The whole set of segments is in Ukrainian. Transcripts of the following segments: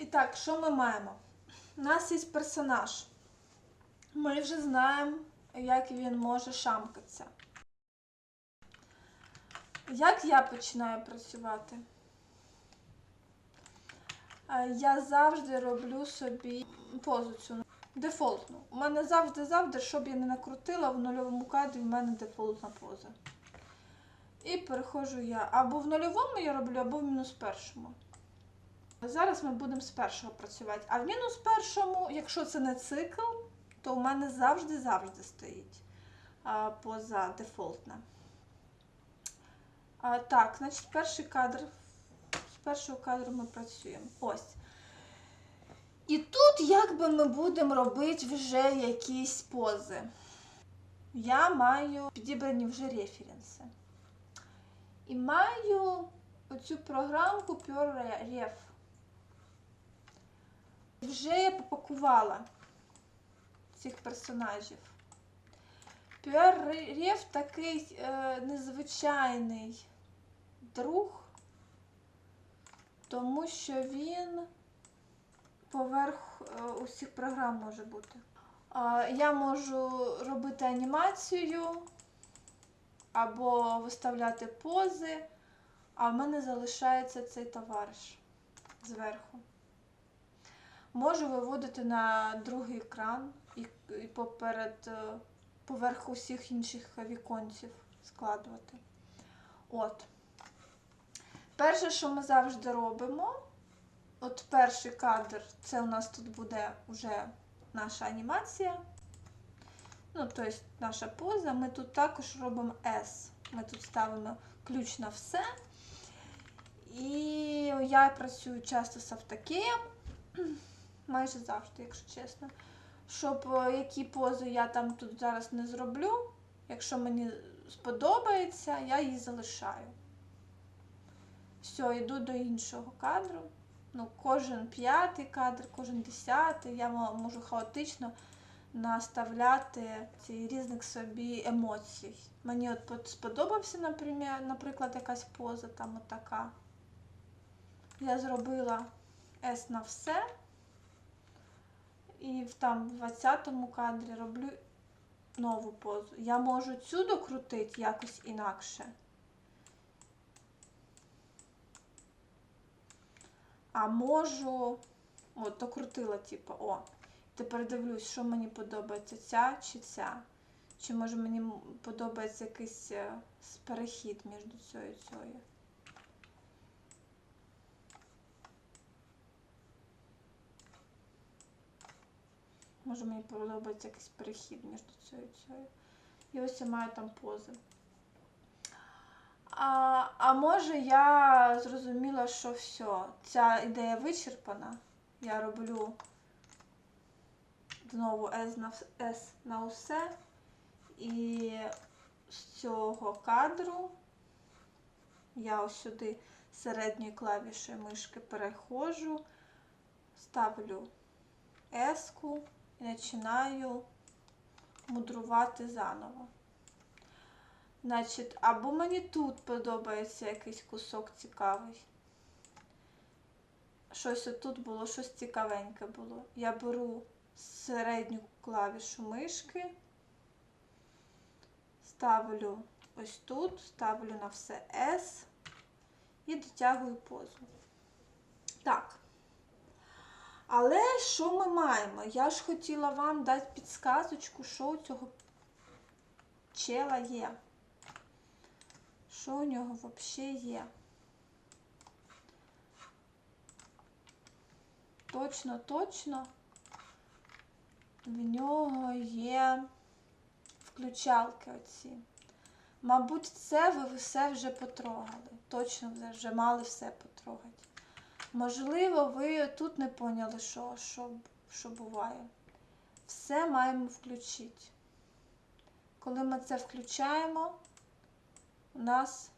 І так, що ми маємо? У нас є персонаж. Ми вже знаємо, як він може шамкатися. Як я починаю працювати? Е, Я завжди роблю собі позу цю дефолтну. У мене завжди-завжди, щоб я не накрутила, в нульовому кадрі в мене дефолтна поза. І переходжу я або в нульовому я роблю, або в мінус першому. Зараз ми будемо з першого працювати. А в мінус першому, якщо це не цикл, то у мене завжди-завжди стоїть а, поза дефолтна. А, так, значить, перший кадр. З першого кадру ми працюємо. Ось. І тут якби ми будемо робити вже якісь пози. Я маю підібрані вже референси. І маю оцю програмку PureRef. Вже я попакувала цих персонажів. PureRef такий е, незвичайний друг, тому що він поверх е, усіх програм може бути. Е, я можу робити анімацію або виставляти пози, а в мене залишається цей товариш зверху. Можу виводити на другий екран і, і поперед, е, поверх усіх інших віконців складувати. От. Перше, що ми завжди робимо, от перший кадр, це у нас тут буде вже наша анімація. Ну, тобто наша поза. Ми тут також робимо S. Ми тут ставимо ключ на все. І я працюю часто з автокеєм, майже завжди, якщо чесно. Щоб е, які пози я там тут зараз не зроблю, якщо мені сподобається, я її залишаю. Все, йду до іншого кадру. Ну, кожен п'ятий кадр, кожен десятий, я можу хаотично наставляти ці різних собі емоцій. Мені от сподобався, наприклад, якась поза там от така. Я зробила S на все. І в там в 20-му кадрі роблю нову позу. Я можу цю докрутити якось інакше. А можу. От, докрутила, типу, о. Тепер дивлюсь, що мені подобається ця чи ця. Чи може мені подобається якийсь е, перехід між цією і цією. Може мені подобається якийсь перехід між цією і цією. І ось я маю там пози. А, а може я зрозуміла, що все, ця ідея вичерпана. Я роблю знову S на, S на усе. І з цього кадру я ось сюди середньою клавішою мишки переходжу, ставлю S-ку і починаю мудрувати заново. Значить, або мені тут подобається якийсь кусок цікавий. Щось отут було, щось цікавеньке було. Я беру середню клавішу мишки, ставлю ось тут, ставлю на все S і дотягую позу. Так. Але що ми маємо? Я ж хотіла вам дати підсказочку, що у цього чела є. Що у нього взагалі є? Точно, точно в нього є включалки оці. Мабуть, це ви все вже потрогали. Точно вже мали все потрогати. Можливо, ви тут не поняли, що, що, що буває. Все маємо включити. Коли ми це включаємо, у нас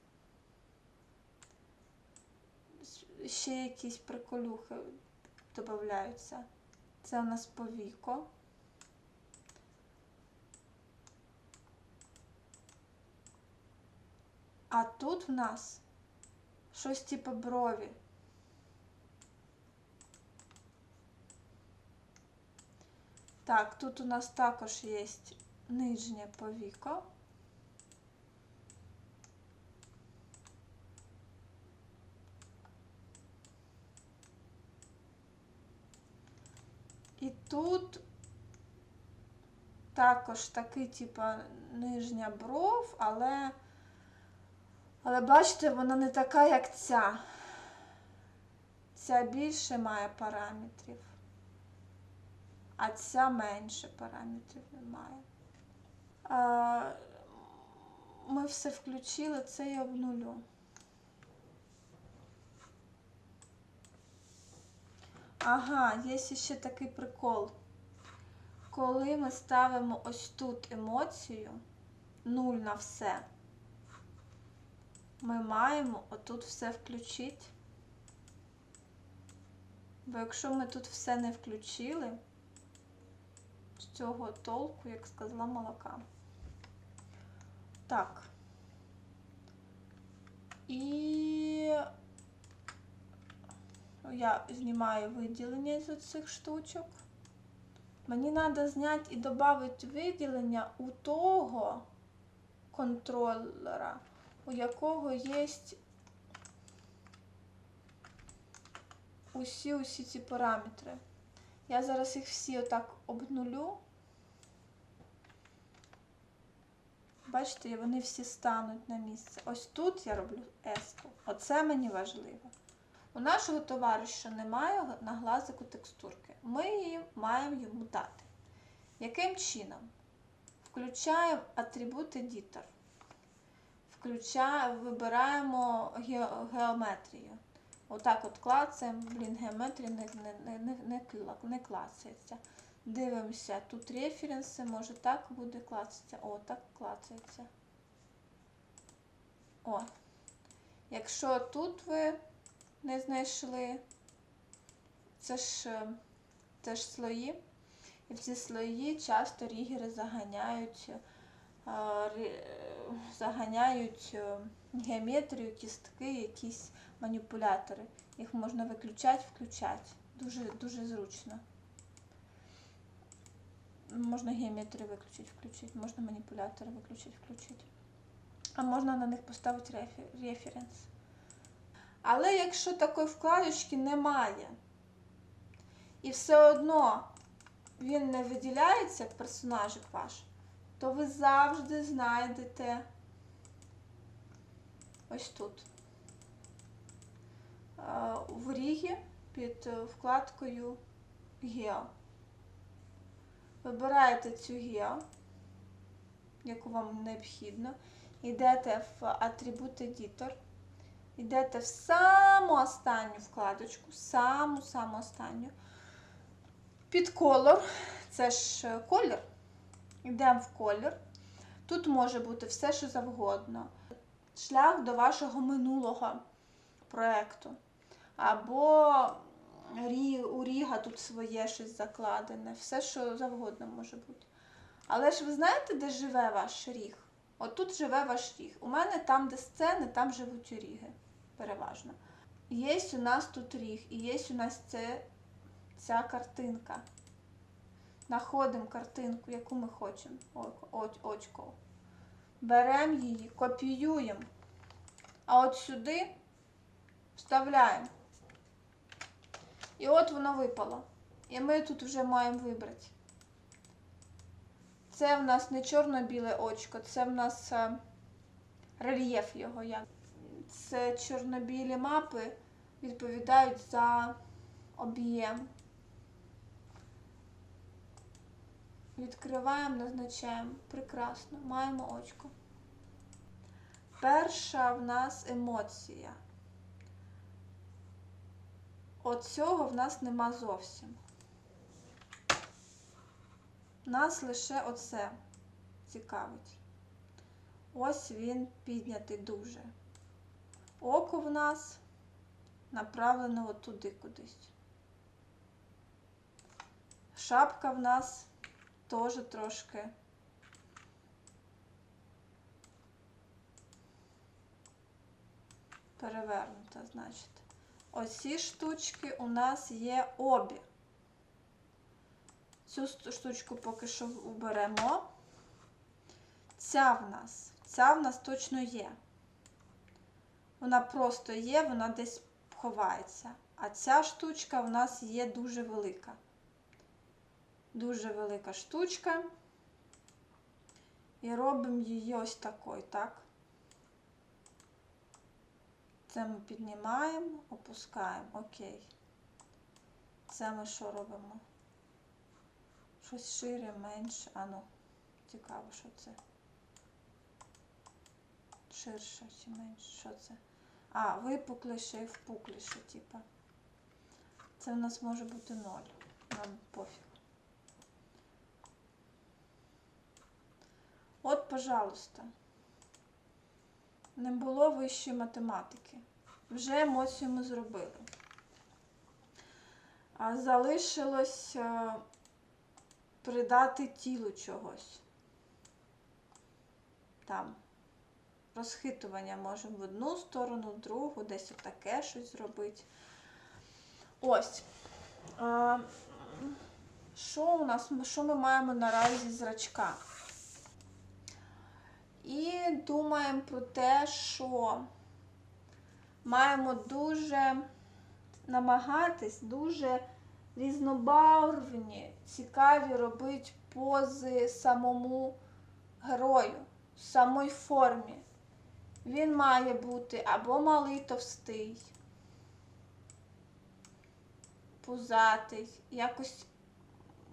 ще якісь приколюхи додаються. Це у нас повіко. А тут в нас щось типу брові. Так, тут у нас також є нижнє повіко. І тут також такий, типа, нижня бров, але, але бачите, вона не така, як ця. Ця більше має параметрів, а ця менше параметрів не має. Ми все включили, це я обнулю. Ага, є ще такий прикол. Коли ми ставимо ось тут емоцію, нуль на все, ми маємо отут все включити. Бо якщо ми тут все не включили, з цього толку, як сказала молока. Так. І я знімаю виділення з цих штучок. Мені треба зняти і додати виділення у того контролера, у якого є усі усі ці параметри. Я зараз їх всі отак обнулю. Бачите, вони всі стануть на місце. Ось тут я роблю S. Оце мені важливо. У нашого товариша немає на глазику текстурки. Ми її маємо йому дати. Яким чином? Включаємо атрибут Editor. Включаємо, вибираємо ге, геометрію. Отак от клацаємо, блін, геометрія не, не, не, не, не, кла- не клацається. Дивимося, тут референси, може так буде клацатися. О, так клацається. О. Якщо тут ви не знайшли, це ж, це ж слої. І в ці слої часто рігери заганяють, заганяють е, геометрію, кістки, якісь маніпулятори. Їх можна виключати, включати. Дуже, дуже зручно. Можна геометрію виключити, включити, можна маніпулятори виключити, включити. А можна на них поставити рефі- референс. Але якщо такої вкладочки немає, і все одно він не виділяється персонажик ваш, то ви завжди знайдете ось тут. Е, В рігі під е, вкладкою Гео. Вибираєте цю Гео, яку вам необхідно. Йдете в атрибут Editor. Йдете в саму останню вкладочку, саму-саму останню. Під колор, це ж е, колір. Йдемо в колір. Тут може бути все, що завгодно. Шлях до вашого минулого проєкту. Або у Ріга тут своє щось закладене, все, що завгодно може бути. Але ж ви знаєте, де живе ваш ріг? От тут живе ваш ріг. У мене там, де сцени, там живуть ріги. Переважно. Є у нас тут ріг, і є у нас це, ця картинка. Находимо картинку, яку ми хочемо. Очко. Беремо її, копіюємо. А от сюди вставляємо. І от воно випало. І ми тут вже маємо вибрати. Це в нас не чорно-біле очко, це в нас е, рельєф його. Як. Це чорно-білі мапи відповідають за об'єм. Відкриваємо, назначаємо. Прекрасно, маємо очко. Перша в нас емоція. От цього в нас нема зовсім. Нас лише оце цікавить. Ось він піднятий дуже. Око в нас направлено от туди кудись. Шапка в нас теж трошки. Перевернута, значить. Оці штучки у нас є обі. Цю штучку поки що уберемо. Ця в нас. Ця в нас точно є. Вона просто є, вона десь ховається. А ця штучка в нас є дуже велика. Дуже велика штучка. І робимо її ось такою, так? Це ми піднімаємо, опускаємо. Окей. Це ми що робимо? Щось шире, менше. А ну, цікаво, що це. Ширше чи менше. Що це? А, випукліше і впукліше, типа. Це в нас може бути ноль. Нам пофіг. От, пожалуйста. Не було вищої математики. Вже емоцію ми зробили. Залишилось е, придати тілу чогось. Там. Розхитування можемо в одну сторону, в другу, десь отаке щось зробити. Ось. Що у нас? Що ми маємо наразі зрачка? І думаємо про те, що маємо дуже намагатись дуже різнобарвні, цікаві робити пози самому герою, в самій формі. Він має бути або малий товстий, пузатий, якось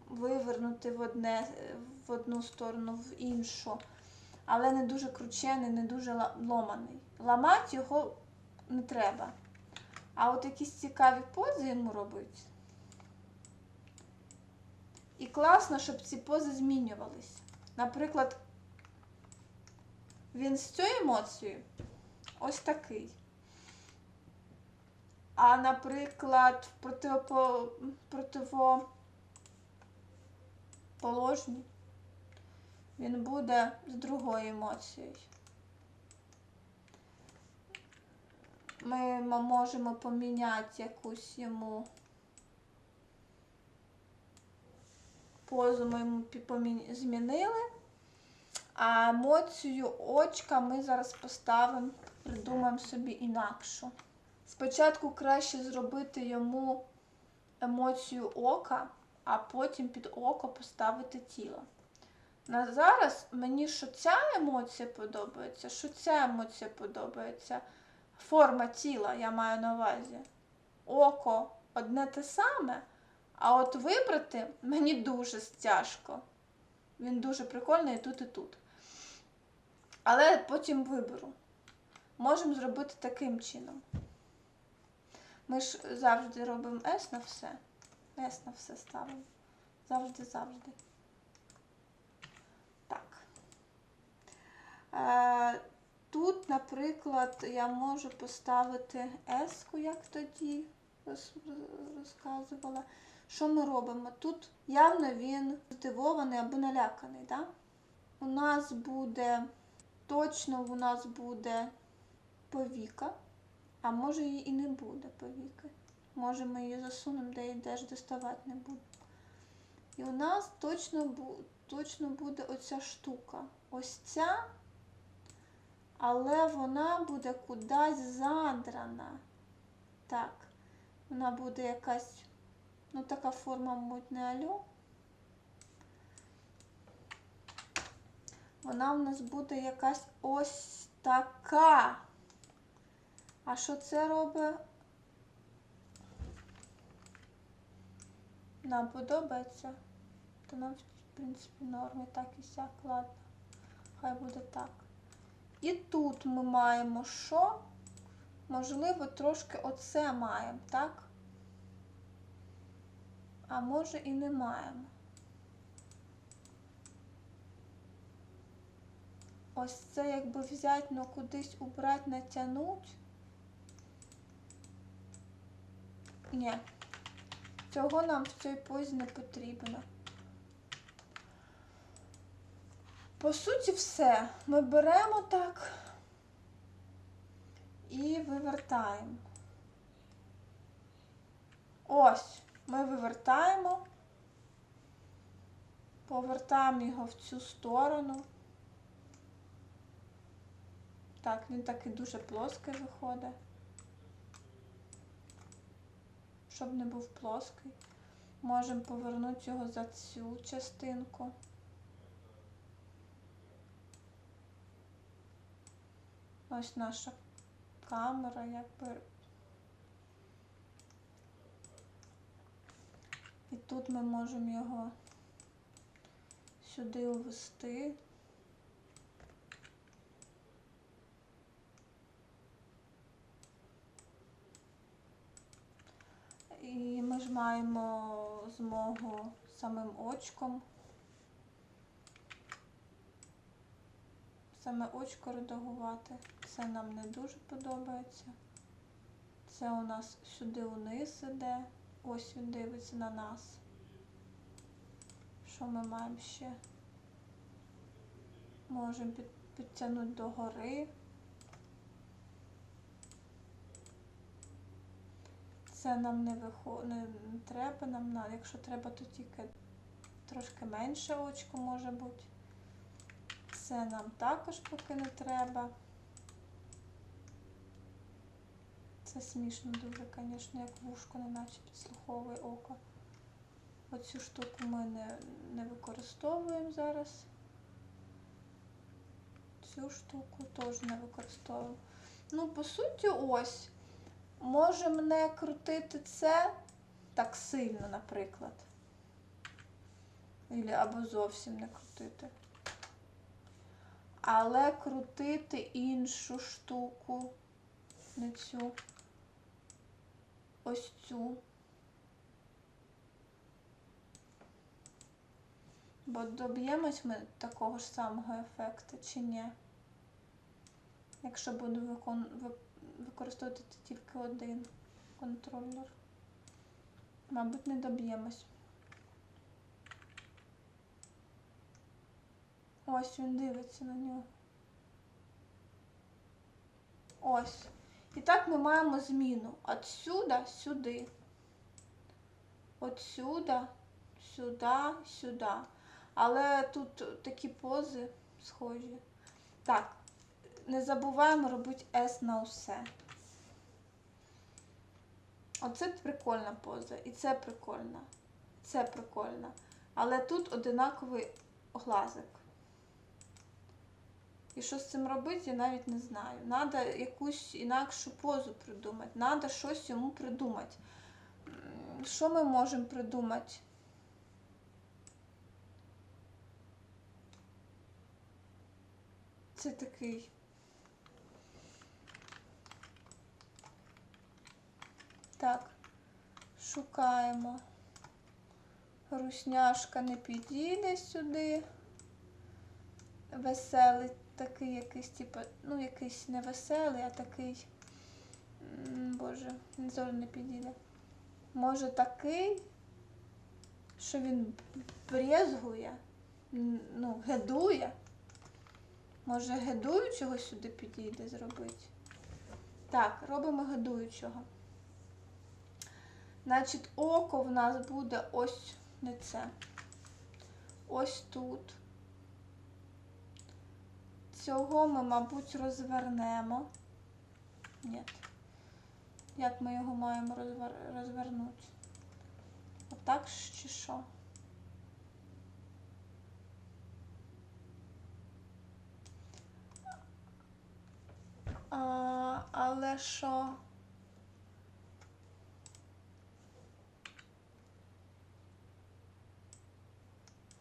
вивернути в, одне, в одну сторону, в іншу, але не дуже кручений, не дуже ломаний. Ламати його не треба. А от якісь цікаві пози йому робити. І класно, щоб ці пози змінювались. Наприклад, він з цією емоцією ось такий. А, наприклад, в противоположній він буде з другою емоцією. Ми можемо поміняти якусь йому позу ми йому змінили. А емоцію очка ми зараз поставимо, придумаємо собі інакшу. Спочатку краще зробити йому емоцію ока, а потім під око поставити тіло. На зараз мені що ця емоція подобається, що ця емоція подобається. Форма тіла я маю на увазі. Око одне те саме, а от вибрати мені дуже тяжко. Він дуже прикольний і тут, і тут. Але потім виберу. Можемо зробити таким чином. Ми ж завжди робимо S на все. S на все ставимо. Завжди, завжди. Так. Е, тут, наприклад, я можу поставити S, як тоді розказувала. Що ми робимо? Тут явно він здивований або наляканий, да? У нас буде, точно у нас буде повіка, а може її і не буде повіки. Може ми її засунемо, де її теж доставати не буде. І у нас точно, точно буде оця штука. Ось ця, але вона буде кудись задрана. Так, вона буде якась, ну така форма, мабуть, не алю. Вона в нас буде якась ось така. А що це робить? Нам подобається. То нам, в принципі, норм і так і сяк, ладно. Хай буде так. І тут ми маємо що? Можливо, трошки оце маємо, так? А може і не маємо. Ось це якби взяти, ну кудись убрати, натягнути. Ні. Цього нам в цій позі не потрібно. По суті, все. Ми беремо так і вивертаємо. Ось, ми вивертаємо. Повертаємо його в цю сторону. Так, він такий дуже плоский виходить. Щоб не був плоский. Можемо повернути його за цю частинку. Ось наша камера, якби. І тут ми можемо його сюди увести. І ми ж маємо змогу самим очком. Саме очко редагувати. Це нам не дуже подобається. Це у нас сюди униз іде. Ось він дивиться на нас. Що ми маємо ще? Можемо під, підтягнути догори. Це нам не, вихо... не, треба, нам на... якщо треба, то тільки трошки менше очко може бути. Це нам також поки не треба. Це смішно дуже, звісно, як вушко, не наче підслуховує око. Оцю штуку ми не, не використовуємо зараз. Цю штуку теж не використовуємо. Ну, по суті, ось. Можемо не крутити це так сильно, наприклад. Або зовсім не крутити. Але крутити іншу штуку, не цю, ось цю. Бо доб'ємось ми такого ж самого ефекту чи ні? Якщо буду викон... використовувати тільки один контролер. Мабуть, не доб'ємось. Ось він дивиться на нього. Ось. І так ми маємо зміну. Отсюда сюди. Отсюда, сюди, сюди. Але тут такі пози схожі. Так, не забуваємо робити S на усе. Оце прикольна поза. І це прикольна. Це прикольно. Але тут одинаковий глазик. І що з цим робити, я навіть не знаю. Надо якусь інакшу позу придумати. Надо щось йому придумати. Що ми можемо придумати? Це такий. Так, шукаємо. Русняшка не підійде сюди. Веселий такий якийсь, типу, ну якийсь не веселий, а такий. Боже, зовсім не підійде. Може такий, що він брезгує, ну, гедує. Може, гедуючого сюди підійде зробити? Так, робимо гедуючого. Значить, око в нас буде ось не це. Ось тут. Цього ми, мабуть, розвернемо. Ні. Як ми його маємо розвер... розвернути? Отак чи що? А, але що?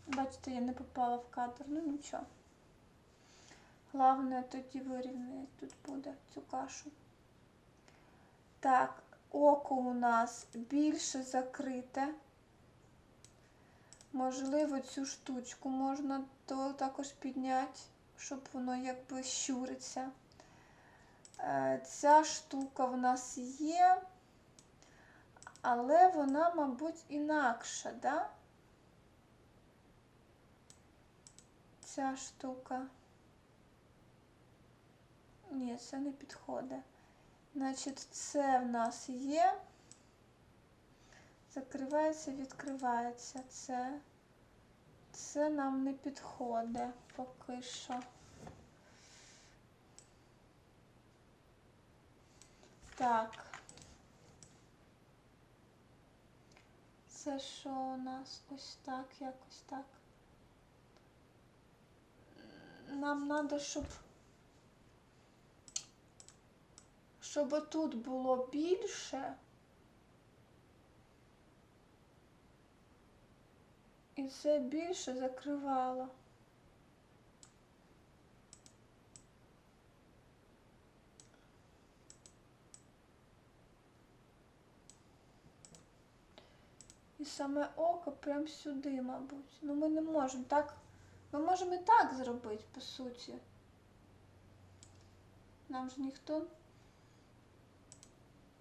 Бачите, я не попала в кадр, ну нічого. Головне тоді вирівняти тут буде цю кашу. Так, око у нас більше закрите. Можливо, цю штучку можна то також підняти, щоб воно якби щуриться. Е, Ця штука в нас є, але вона, мабуть, інакша, да? Ця штука. Ні, це не підходить. Значить, це в нас є. Закривається, відкривається. Це. Це нам не підходить поки що. Так. Це що у нас? Ось так, якось так. Нам треба, щоб. Щоб тут було більше. І це більше закривало. І саме око прям сюди, мабуть. Ну ми не можемо так. Ми можемо і так зробити, по суті. Нам ж ніхто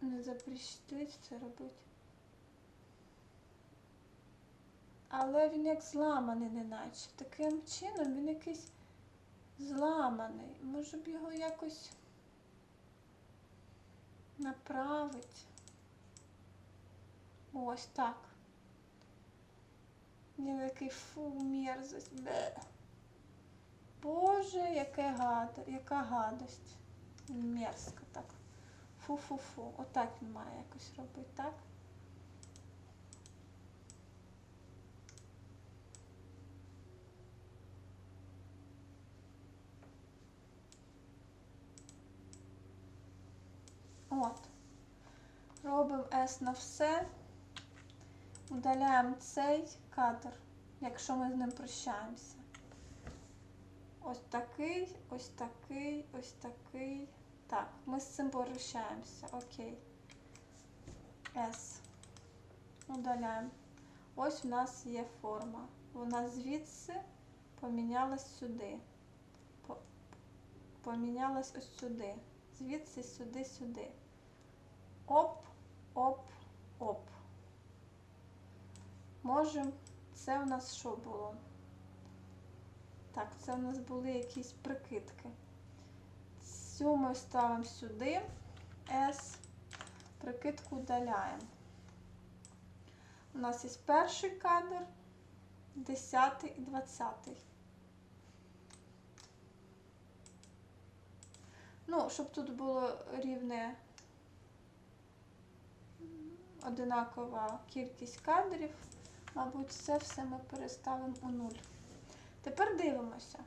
не запрещить це робити. Але він як зламаний, неначе. Таким чином він якийсь зламаний. Може б його якось направити. Ось так. Він такий фу, мерзость. Бе. Боже, яке гад... яка гадость. Мерзко так. Фу-фу-фу. Отак він має якось робити, так? От. Робимо S на все. Удаляємо цей кадр, якщо ми з ним прощаємося. Ось такий, ось такий, ось такий. Так, ми з цим прощаємося. Окей. S. Удаляємо. Ось у нас є форма. Вона звідси помінялась сюди. Помінялась ось сюди. Звідси сюди, сюди. Оп, оп, оп. Можем. Це у нас що було? Так, це у нас були якісь прикидки. Цю ми ставимо сюди. S. Прикидку удаляємо. У нас є перший кадр, 10 і 20. Ну, щоб тут було рівне одинакова кількість кадрів, мабуть, це все ми переставимо у нуль. Тепер дивимося.